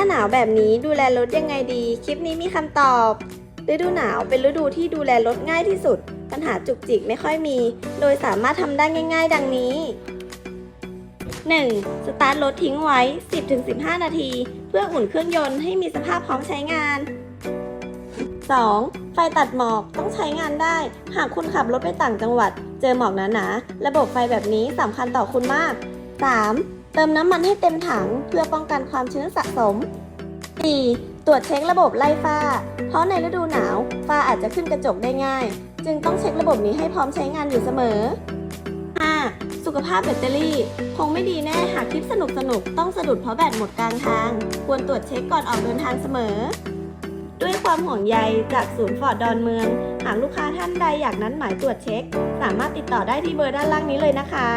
าหนาวแบบนี้ดูแลรถยังไงดี คลิปนี้มีคำตอบ ฤดูหนาวเป็นฤดูที่ดูแลรถง่ายที่สุด ปัญหาจุกจิกไม่ค่อยมี โดยสามารถทำได้ง่าย ๆ ดังนี้ 1. สตาร์ทรถทิ้งไว้ 10-15 นาที เพื่ออุ่นเครื่องยนต์ให้มีสภาพพร้อมใช้งาน 2. ไฟตัดหมอกต้องใช้งานได้ หากคุณขับรถไปต่างจังหวัด เจอหมอกหนาๆระบบไฟแบบนี้สำคัญต่อคุณมาก 3. เติมน้ำมันให้เต็มถังเพื่อป้องกันความชื้นสะสม 4. ตรวจเช็คระบบไล่ฝ้า เพราะในฤดูหนาวฝ้าอาจจะขึ้นกระจกได้ง่าย จึงต้องเช็คระบบนี้ให้พร้อมใช้งานอยู่เสมอ 5. สุขภาพแบตเตอรี่ คงไม่ดีแน่หากคลิปสนุกๆต้องสะดุดเพราะแบตหมดกลางทาง ควรตรวจเช็คก่อนออกเดินทางเสมอ ด้วยความห่วงใยจากศูนย์ฟอร์ดดอนเมือง หากลูกค้าท่านใดอยากนัดหมายตรวจเช็ค สามารถติดต่อได้ที่เบอร์ด้านล่างนี้เลยนะคะ